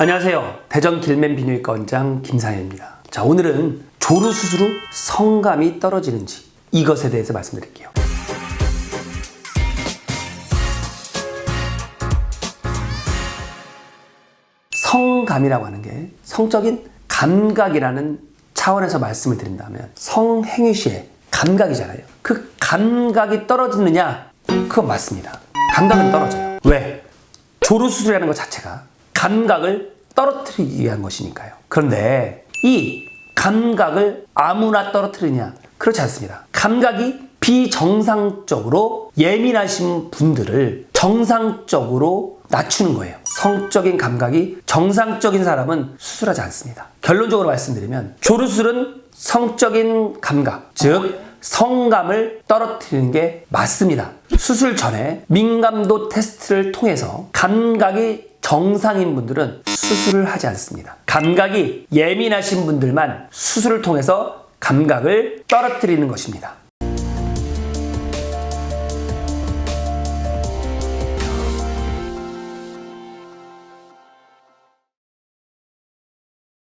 안녕하세요. 대전 길맨 비뇨기과 원장 김상현입니다. 자, 오늘은 조루 수술 후 성감이 떨어지는지 이것에 대해서 말씀드릴게요. 성감이라고 하는 게 성적인 감각이라는 차원에서 말씀을 드린다면 성행위 시에 감각이잖아요. 그 감각이 떨어지느냐? 그건 맞습니다. 감각은 떨어져요. 왜? 조루 수술이라는 것 자체가 감각을 떨어뜨리기 위한 것이니까요. 그런데 이 감각을 아무나 떨어뜨리냐? 그렇지 않습니다. 감각이 비정상적으로 예민하신 분들을 정상적으로 낮추는 거예요. 성적인 감각이 정상적인 사람은 수술하지 않습니다. 결론적으로 말씀드리면 조루술은 성적인 감각, 즉 성감을 떨어뜨리는 게 맞습니다. 수술 전에 민감도 테스트를 통해서 감각이 정상인 분들은 수술을 하지 않습니다. 감각이 예민하신 분들만 수술을 통해서 감각을 떨어뜨리는 것입니다.